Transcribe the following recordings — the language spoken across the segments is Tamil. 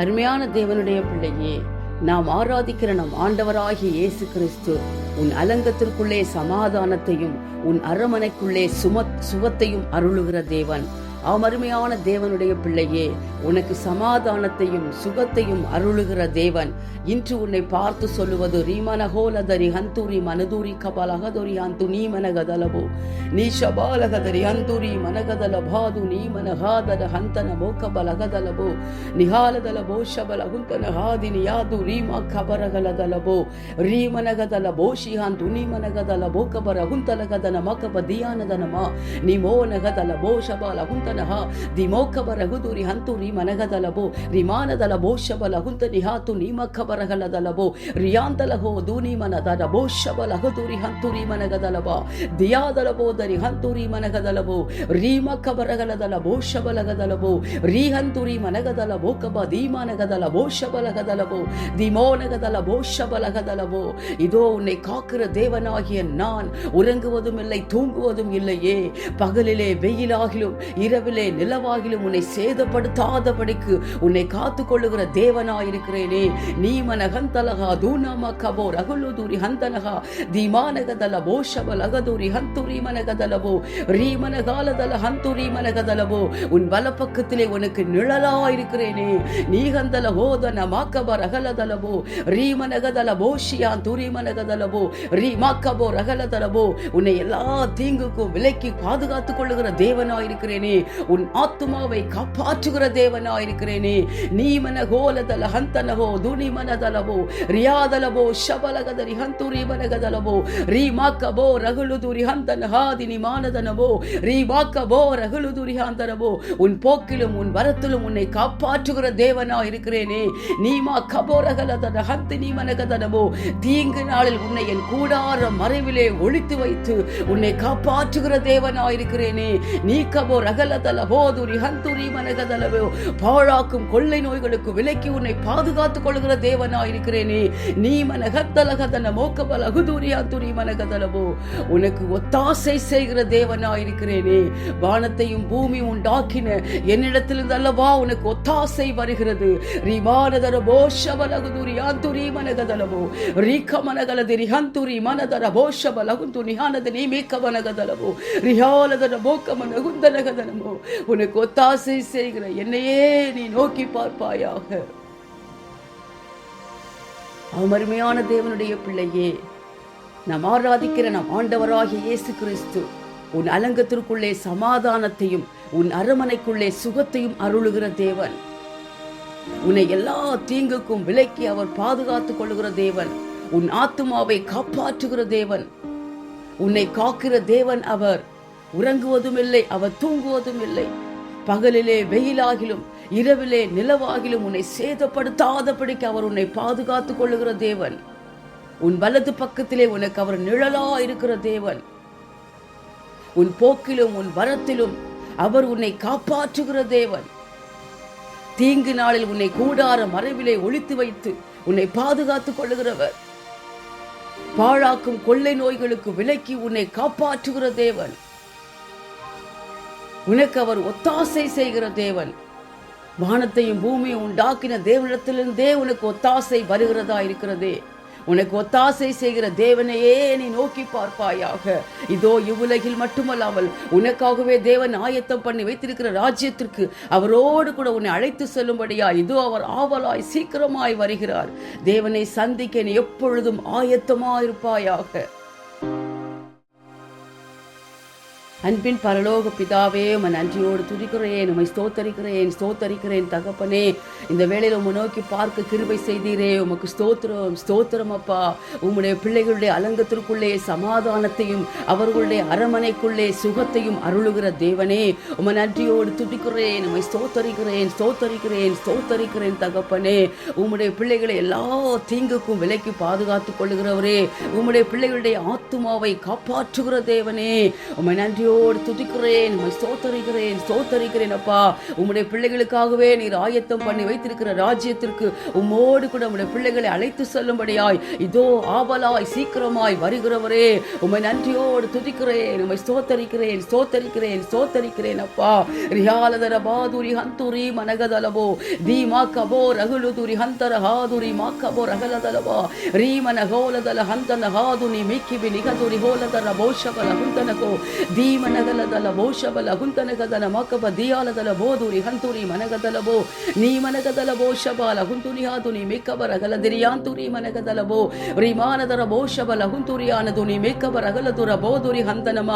அருமையான தேவனுடைய பிள்ளையே நாம் ஆராதிக்கிற நம் ஆண்டவராகிய இயேசு கிறிஸ்து உன் அலங்கத்திற்குள்ளே சமாதானத்தையும் உன் அரமனைக்குள்ளே சும சுகத்தையும் அருளுகிற தேவன். அருமையான தேவனுடைய பிள்ளையே உனக்கு சமாதானத்தையும் சுகத்தையும் அருளுகிற தேவன். இன்று உன்னை பார்த்து சொல்லுவது ரீமனகோலதரி ஹந்தூரி மனதூரி கபலகதொரி அந்து நீ மனகதலபோ. நீ ஷபாலகதரி அந்தூரி மனகதலபாது நீ மனகாதல ஹந்தன மோக்கபலகதலபோ நிகாலதலபோ ஷபல குந்தன ஹாதி நியாது ரீமா கபரகலதலபோ ரீமனகதலபோ ஷிஹாந்து நீ மனகதலபோ. கபர குந்தலகதன மகப தியானதனமா நீ மோனகதலபோ ஷபால குந்த ನೀ ಮೋನಗದಲ ಬೋ ಶಬಲ ಹುಂತನ ಹ ದಿ ಮೋಕಬರ ಹುದುರಿ ಹಂತುರಿ ಮನಗದಲಬೋ ರಿಮಾನದಲ ಬೋ ಶಬಲ ಹುಂತ ನಿಹಾತು ನೀ ಮಖಬರಗಲದಲಬೋ ರಿಯಾಂದಲ ಹೋ ದೂನಿ ಮನದಲ ಬೋ ಶಬಲ ಹುದುರಿ ಹಂತುರಿ ಮನಗದಲಬ ದಿಯಾದಲಬೋ ದರಿ ಹಂತುರಿ ಮನಗದಲಬೋ ರೀಮ ಕಬರಗಲದಲಬೋ ಶಬಲಗದಲಬೋ ರೀ ಹಂತುರಿ ಮನಗದಲಬೋ ಕಬ ದೀಮನಗದಲಬೋ ಶಬಲಗದಲಬೋ திமோனகதலபோ ஷபலகதலபோ இதோ உன்னை காக்கிற தேவனாகிய நான் உறங்குவதும் இல்லை தூங்குவதும் இல்லையே பகலிலே வெயிலாகிலும் இரவிலே நிலவாகிலும் உன்னை சேதப்படுத்தாதபடிக்கு உன்னை காத்து கொள்ளுகிற தேவனாயிருக்கிறேனே. நீ மனகந்தலகா தூணம கபோ ரகுலுதுரி ஹந்தனகா தீமானகதலபோ ஷபலகதுரி ஹந்துரி மனகதலபோ ரீமனகாலதல ஹந்துரி மனகதலவோ உன் வலப்பக்கத்திலே உனக்கு நிழலா இருக்கிறேனே நீ ஹந்தல ஹோதன மாக்கப ரகலதலவோ ரீமனகதல போஷியான் துரிமனகதலபோ ரீ மாக்கபோ ரகலதலவோ உன்னை எல்லா தீங்குக்கும் விலைக்கு பாதுகாத்துக் கொள்ளுகிற தேவனாயிருக்கிறேனே. உன் ஆத்துமாவை காப்பாற்றுகிற தேவனாயிருக்கிறேனே நீ மனகோலதல ஹந்தனகோ துனி மனதலபோ ரியாதலபோ ಶಬಲಗದರಿ ಹಂತುರಿ ಮನಗದಲಬೋ ರೀ ಮಾಕಬೋ ರಗುಳುದುರಿ ಹಂತನ ಹಾದಿನಿ ಮಾನದನಬೋ ರೀ மாக்கபோ ரகுலுதுரி ஹாந்தனபோ உன் போக்கிலும் உன் வரத்திலும் உன்னை காப்பாற்றுகிற தேவனா இருக்கிறேனே நீமா கபோரகலதன ஹந்தி நீ மனகதனபோ தீங்கு நாளில் உன்னை என் கூடார மறைவிலே ஒழித்து வைத்து உன்னை காப்பாற்றுகிற தேவனா இருக்கிறேனே நீ கபோ ரகலதல போதுரி ஹந்துரி மனகதலவோ பாழாக்கும் கொள்ளை நோய்களுக்கு விலக்கி உன்னை பாதுகாத்துக் கொள்கிற தேவனா இருக்கிறேனே நீ மனகத்தலகதன மோக்கபல அகுதுரி அந்துரி மனகதலவோ உனக்கு ஒத்தாசை செய்கிற தேவனா இருக்கிறேனே வானத்தையும் பூமி உண்டாக்கின என்னிடத்திலிருந்து அல்லவா உனக்கு ஒத்தாசை வருகிறது. ரிமானதர போஷபலகுதுரி ஆந்துரி மனகதலவோ ரீக்க மனகலதி ரிஹந்துரி மனதர போஷபலகுந்து நிஹானத நீமேக்க மனகதலவோ ரிஹாலதர போக்க மனகுந்தனகதனமோ உனக்கு ஒத்தாசை செய்கிற என்னையே நீ நோக்கி பார்ப்பாயாக. அமருமையான தேவனுடைய பிள்ளையே நாம் ஆராதிக்கிற நம் ஆண்டவராகிய இயேசு கிறிஸ்து உன் அலங்கத்திற்குள்ளே சமாதானத்தையும் உன் அரமனைக்குள்ளே சுகத்தையும் அருளுகிற தேவன். உன்னை எல்லா தீங்குக்கும் விலக்கி அவர் பாதுகாத்துக் கொள்கிற தேவன். உன் ஆத்துமாவை காப்பாற்றுகிற தேவன். உன்னை காக்கிற தேவன் அவர். உறங்குவதும் இல்லை அவர் தூங்குவதும் இல்லை பகலிலே வெயிலாகிலும் இரவிலே நிலவாகிலும் உன்னை சேதப்படுத்தாதபடிக்கு அவர் உன்னை பாதுகாத்துக் கொள்ளுகிற தேவன். உன் வலது பக்கத்திலே உனக்கு அவர் நிழலா இருக்கிற தேவன். உன் போக்கிலும் உன் வரத்திலும் அவர் உன்னை காப்பாற்றுகிற தேவன். தீங்கு நாளில் உன்னை கூடார மறைவிலே ஒளித்து வைத்து உன்னை பாதுகாத்துக் கொள்ளுகிறவர். பாழாக்கும் கொள்ளை நோய்களுக்கு விலக்கி உன்னை காப்பாற்றுகிற தேவன். உனக்கு அவர் ஒத்தாசை செய்கிற தேவன். வானத்தையும் பூமியும் உண்டாக்கின தேவனிடத்திலிருந்தே உனக்கு ஒத்தாசை வருகிறதா இருக்கிறதே. உனக்கு ஒத்தாசை செய்கிற தேவனையே நீ நோக்கி பார்ப்பாயாக. இதோ இவ்வுலகில் மட்டுமல்லாமல் உனக்காகவே தேவன் ஆயத்தம் பண்ணி வைத்திருக்கிற ராஜ்யத்திற்கு அவரோடு கூட உன்னை அழைத்து செல்லும்படியா இதோ அவர் ஆவலாய் சீக்கிரமாய் வருகிறார். தேவனை சந்திக்க நீ எப்பொழுதும் ஆயத்தமாயிருப்பாயாக. அன்பின் பரலோக பிதாவே உம நன்றியோடு துதிக்கிறேன் உமை ஸ்தோத்தரிக்கிறேன் ஸ்தோத்தரிக்கிறேன் தகப்பனே. இந்த வேளையில் உம்மை நோக்கி பார்க்க கிருபை செய்தீரே உமக்கு ஸ்தோத்திரம் ஸ்தோத்திரம் அப்பா. உம்முடைய பிள்ளைகளுடைய அலங்கத்திற்குள்ளே சமாதானத்தையும் அவர்களுடைய அரமனைக்குள்ளே சுகத்தையும் அருளுகிற தேவனே. உம நன்றியோடு துதிக்கிறேன் உமை ஸ்தோத்தரிக்கிறேன் ஸ்தோத்தரிக்கிறேன் ஸ்தோத்தரிக்கிறேன் தகப்பனே. உம்முடைய பிள்ளைகளை எல்லா தீங்குக்கும் விலைக்கு பாதுகாத்துக் கொள்ளுகிறவரே. உம்முடைய பிள்ளைகளுடைய ஆத்துமாவை காப்பாற்றுகிற தேவனே. உம்மை நன்றியோடு நன்றியோடு துதிக்கிறேன் உண்மை சோத்தரிக்கிறேன் சோத்தரிக்கிறேன் அப்பா. உம்முடைய பிள்ளைகளுக்காகவே நீர் ஆயத்தம் பண்ணி வைத்திருக்கிற ராஜ்யத்திற்கு உம்மோடு கூட உம்முடைய பிள்ளைகளை அழைத்து செல்லும்படியாய் இதோ ஆவலாய் சீக்கிரமாய் வருகிறவரே உண்மை நன்றியோடு துதிக்கிறேன் உண்மை சோத்தரிக்கிறேன் சோத்தரிக்கிறேன் சோத்தரிக்கிறேன் அப்பா. ரியாலதர பாதுரி ஹந்தூரி மனகதலபோ தீமா கபோ ரகுலுதுரி ஹந்தர ஹாதுரி மாக்கபோ ரகலதலபோ ரீமன ஹோலதல ஹந்தன ஹாதுனி மிக்கிபி நிகதுரி ஹோலதர போஷபல ஹுந்தனகோ தீ ಧೀಮನಗಲದಲ ಬಹುಶಬಲ ಹುಂತನಗದಲ ಮಕಬ ದಿಯಾಲದಲ ಬೋದುರಿ ಹಂತುರಿ ಮನಗದಲಬೋ ನೀ ಮನಗದಲ ಬೋಶಬಲ ಹುಂತುನಿ ಹಾದುನಿ ಮಿಕ್ಕಬ ರಗಲದಿರಿಯಾಂತುರಿ ಮನಗದಲಬೋ ರಿಮಾನದರ ಬೋಶಬಲ ಹುಂತುರಿಯಾನದುನಿ ಮಿಕ್ಕಬ ರಗಲದುರ ಬೋದುರಿ ಹಂತನಮ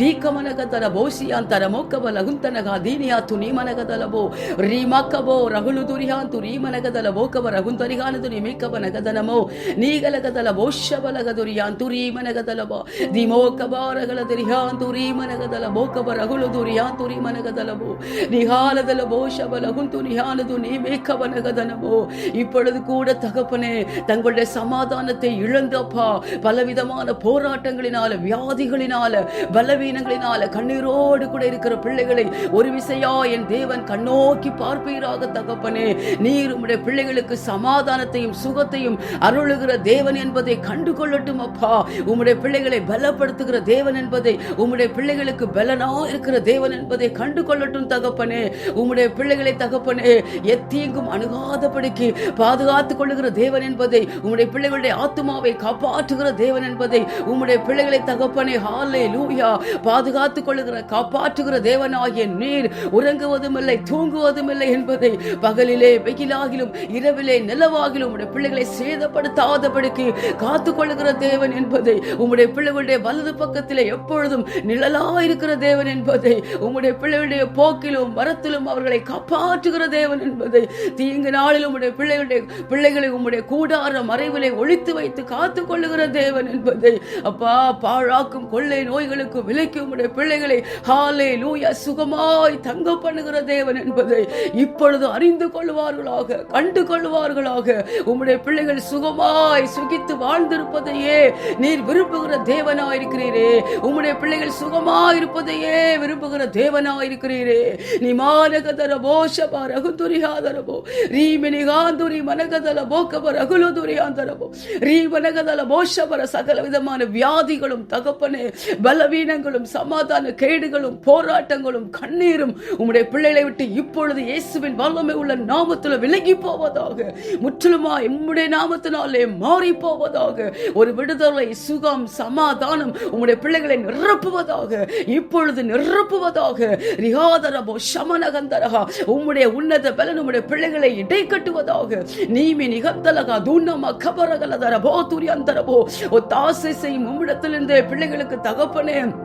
ದೀಕ ಮನಗದಲ ಬೋಸಿಯಾಂತರ ಮೊಕ್ಕಬಲ ಹುಂತನಗ ದೀನಿಯಾತು ನೀ ಮನಗದಲಬೋ ರೀಮಕ್ಕಬೋ ರಗುಲು ದುರಿಹಾಂತು ರೀಮನಗದಲ ಬೋಕಬ ರಗುಂತರಿಗಾನದು ನಿಮಿಕಬ ನಗದನಮೋ ನೀಗಲಗದಲ ಬೋಷಬಲಗದು ರಿಯಾಂತು ರೀಮನಗದಲಬ ದಿಮೋಕಬಾರಗಲ ದಿರಿಹಾಂತು ರೀಮನಗದಲ ಬೋಕಬ ರಗುಲು ದುರಿಯಾಂತು ರೀಮನಗದಲಬೋ நிகாலதல போஷபல குந்து நிகானது நீ மேக்கவனகதனமோ இப்பொழுது கூட தகப்பனே தங்களுடைய சமாதானத்தை இழந்தப்பா பலவிதமான போராட்டங்களினால வியாதிகளினால பலவீனங்களினால கண்ணீரோடு கூட இருக்கிற பிள்ளைகளை ஒரு விசையா என் தேவன் கண்ணோக்கி பார்ப்பீராக தகப்பனே நீர் உம்முடைய பிள்ளைகளுக்கு சமாதானத்தையும் சுகத்தையும் அருளுகிற தேவன் என்பதை கண்டு கொள்ளட்டும் அப்பா உம்முடைய பிள்ளைகளை பலப்படுத்துகிற தேவன் என்பதை உம்முடைய பிள்ளைகளுக்கு பலனா இருக்கிற தேவன் என்பதை கண்டு கொள்ளட்டும் தகப்பனே. உம்முடைய பிள்ளைகளை தகப்பனே எத்தீங்கும் அணுகாதபடிக்கு பாதுகாத்துக் கொள்ளுகிற தேவன் என்பதை உம்முடைய பிள்ளைகளுடைய ஆத்மாவை காப்பாற்றுகிற தேவன் என்பதை உம்முடைய பிள்ளைகளை தகப்பனே ஹாலே லூயா பாதுகாத்துக் கொள்ளுகிற காப்பாற்றுகிற தேவனாகிய நீர் உறங்குவதும் இல்லை தூங்குவதும் இல்லை என்பதை பகலிலே வெயிலாகிலும் இரவிலே நிலவாகிலும் உடைய பிள்ளைகளை சேதப்படுத்தாதபடிக்கு காத்துக் கொள்ளுகிற தேவன் என்பதை உம்முடைய பிள்ளைகளுடைய வலது பக்கத்திலே எப்பொழுதும் நிழலா இருக்கிற தேவன் என்பதை உம்முடைய பிள்ளைகளுடைய போக்கிலும் மரத்திலும் அவர்களை காப்பாற்றுகிற தேவன் என்பதை தீங்கு நாளில் உம்முடைய பிள்ளைகளுடைய பிள்ளைகளை உம்முடைய கூடார மறைவிலை ஒழித்து வைத்து காத்துக் கொள்ளுகிற தேவன் என்பதை அப்பா பாழாக்கும் கொள்ளை நோய்களுக்கு விலைக்கு உம்முடைய பிள்ளைகளை ஹாலே லூயா சுகமாய் தங்க பண்ணுகிற தேவன் என்பதை இப்பொழுது அறிந்து கொள்வார்களாக கண்டு கொள்வார்களாக. உம்முடைய பிள்ளைகள் சுகமாய் சுகித்து வாழ்ந்திருப்பதையே நீர் விரும்புகிற தேவனாயிருக்கிறீரே. உம்முடைய பிள்ளைகள் சுகம் சுகமாயிருப்பதையே விரும்புகிற தேவனா இருக்கிறீரே நீ மானகதர போஷப ரகுதுரியாதரபோ ரீமினி காந்துரி மனகதல போக்கப ரகுலுதுரியாந்தரபோ ரீ மனகதல போஷபர சகல விதமான வியாதிகளும் தகப்பனே பலவீனங்களும் சமாதான கேடுகளும் போராட்டங்களும் கண்ணீரும் உம்முடைய பிள்ளைகளை விட்டு இப்பொழுது இயேசுவின் வல்லமை உள்ள நாமத்தில் விலகி போவதாக முற்றிலுமா உம்முடைய நாமத்தினாலே மாறி போவதாக ஒரு விடுதலை சுகம் சமாதானம் உம்முடைய பிள்ளைகளை நிரப்புவதாக இப்பொழுது நிரப்புவதாக. ரிகாதரபோ சமனகந்தரகா உம்முடைய உன்னத பலன் உம்முடைய பிள்ளைகளை இடை கட்டுவதாக. நீமி நிகந்தலகா தூண்ணமா கபரகலதர போ துரியந்தரபோ. ஒத்தாசை செய்யும் உம்மிடத்திலிருந்தே பிள்ளைகளுக்கு தகப்பனே.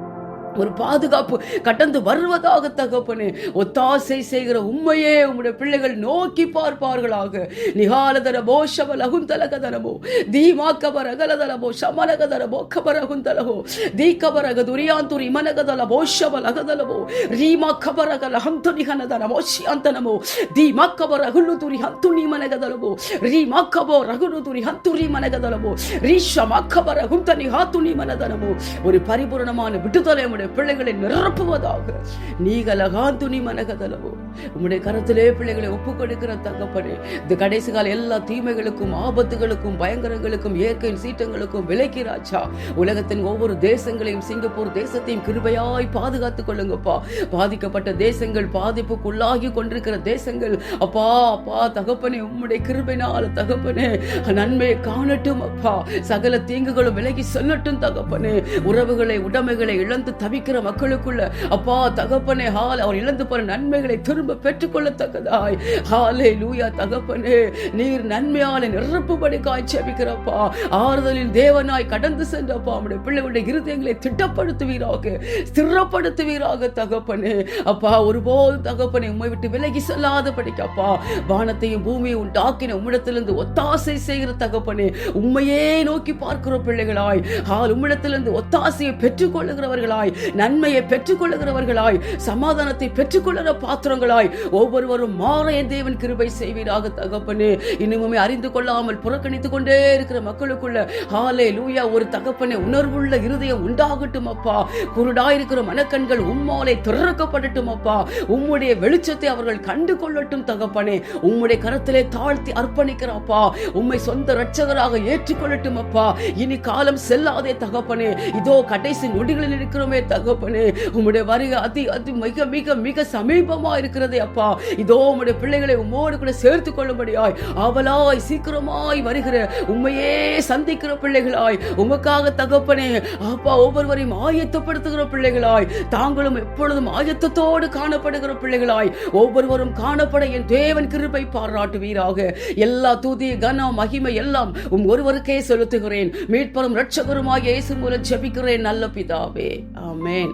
ஒரு பாதுகாப்பு கடந்து வருவதாக தகப்பனே ஒத்தாசை செய்கிற உண்மையே உம்முடைய பிள்ளைகள் நோக்கி பார்ப்பார்களாக. நிகாலதர போஷவ லகுந்தலகதரபோ தீமாக்கபர அகலதரபோ சமலகதரபோ கபரகுந்தலகோ தீக்கபரக துரியாந்துரி மனகதல போஷவ லகதலபோ ரீமா கபரகல ஹந்துனி ஹனதன மோஷியாந்தனமோ தீமாக்கபர அகுலுதுரி ஹந்துனி மனகதலபோ ரீமாக்கபோ ரகுலுதுரி ஹந்துரி ரீஷமா ரீஷமாக்கபர ஹுந்தனி ஹாத்துனி மனதனமோ. ஒரு பரிபூரணமான விடுதலை உம்முடைய பிள்ளைகளை நிரப்புவதாக. நீகலகாந்துனி மனகதலவோ. உம்முடைய கரத்திலே பிள்ளைகளை ஒப்புக் கொடுக்கிற தகப்பனே. இந்த கடைசி கால எல்லா தீமைகளுக்கும் ஆபத்துகளுக்கும் பயங்கரங்களுக்கும் இயற்கையின் சீற்றங்களுக்கும் விலக்கி ராஜா. உலகத்தின் ஒவ்வொரு தேசங்களையும் சிங்கப்பூர் தேசத்தையும் கிருபையாய் பாதுகாத்துக் கொள்ளுங்கப்பா. பாதிக்கப்பட்ட தேசங்கள் பாதிப்புக்குள்ளாகி கொண்டிருக்கிற தேசங்கள் அப்பா அப்பா தகப்பனே உம்முடைய கிருபினால் தகப்பனே நன்மையை காணட்டும் அப்பா. சகல தீங்குகளும் விலகி சொல்லட்டும் தகப்பனே. உறவுகளை உடைமைகளை இழந்து தவிக்கிற மக்களுக்குள்ள அப்பா தகப்பனே ஹால் அவர் இழந்து போற நன்மைகளை திரும்ப பெற்றுக்கொள்ளத்தக்கதாய். ஹாலே லூயா தகப்பனே நீர் நன்மையால நிரப்புபடி காய்ச்சபிக்கிறப்பா ஆறுதலில் தேவனாய் கடந்து சென்றப்பா. நம்முடைய பிள்ளைகளுடைய இருதயங்களை திட்டப்படுத்துவீராக ஸ்திரப்படுத்துவீராக தகப்பனே. அப்பா ஒருபோது தகப்பனை உண்மை விட்டு விலகி செல்லாத படிக்கப்பா வானத்தையும் பூமியை உண்டாக்கின உம்மிடத்திலிருந்து ஒத்தாசை செய்கிற தகப்பனே உண்மையே நோக்கி பார்க்கிற பிள்ளைகளாய். ஹால் உம்மிடத்திலிருந்து ஒத்தாசையை பெற்றுக்கொள்ளுகிறவர்களாய். நன்மையை பெற்றுக்கொள்ளுகிறவர்களாய் சமாதானத்தை பெற்றுக்கொள்ளுகிற பாத்திரங்களாய் ஒவ்வொருவரும் மாற என் தேவன் கிருபை செய்வீராக தகப்பனே. இன்னுமே அறிந்து கொள்ளாமல் புறக்கணித்துக் கொண்டே இருக்கிற மக்களுக்குள்ள ஹாலே லூயா ஒரு தகப்பனே உணர்வுள்ள இருதயம் உண்டாகட்டும் அப்பா. குருடாயிருக்கிற மனக்கண்கள் உம்மாலே திறக்கப்படட்டும் அப்பா. உம்முடைய வெளிச்சத்தை அவர்கள் கண்டு கொள்ளட்டும் தகப்பனே. உம்முடைய கரத்திலே தாழ்த்தி அர்ப்பணிக்கிறப்பா உம்மை சொந்த ரட்சகராக ஏற்றுக்கொள்ளட்டும் அப்பா. இனி காலம் செல்லாதே தகப்பனே. இதோ கடைசி நொடிகளில் இருக்கிறோமே தகப்பனே உம்முடைய வருகை அதி அதி மிக மிக மிக சமீபமா இருக்கிறதே அப்பா. இதோ உம்முடைய பிள்ளைகளை உம்மோடு கூட சேர்த்து கொள்ளும்படியாய் அவளாய் சீக்கிரமாய் வருகிற உண்மையே சந்திக்கிற பிள்ளைகளாய் உமக்காக தகப்பனே அப்பா ஒவ்வொருவரையும் ஆயத்தப்படுத்துகிற பிள்ளைகளாய் தாங்களும் எப்பொழுதும் ஆயத்தத்தோடு காணப்படுகிற பிள்ளைகளாய் ஒவ்வொருவரும் காணப்பட என் தேவன் கிருபை பாராட்டுவீராக. எல்லா துதி கன மகிமை எல்லாம் உம் ஒருவருக்கே செலுத்துகிறேன். மீட்பரும் ரட்சகருமாய் இயேசு மூலம் ஜெபிக்கிறேன் நல்ல பிதாவே. ஆமென்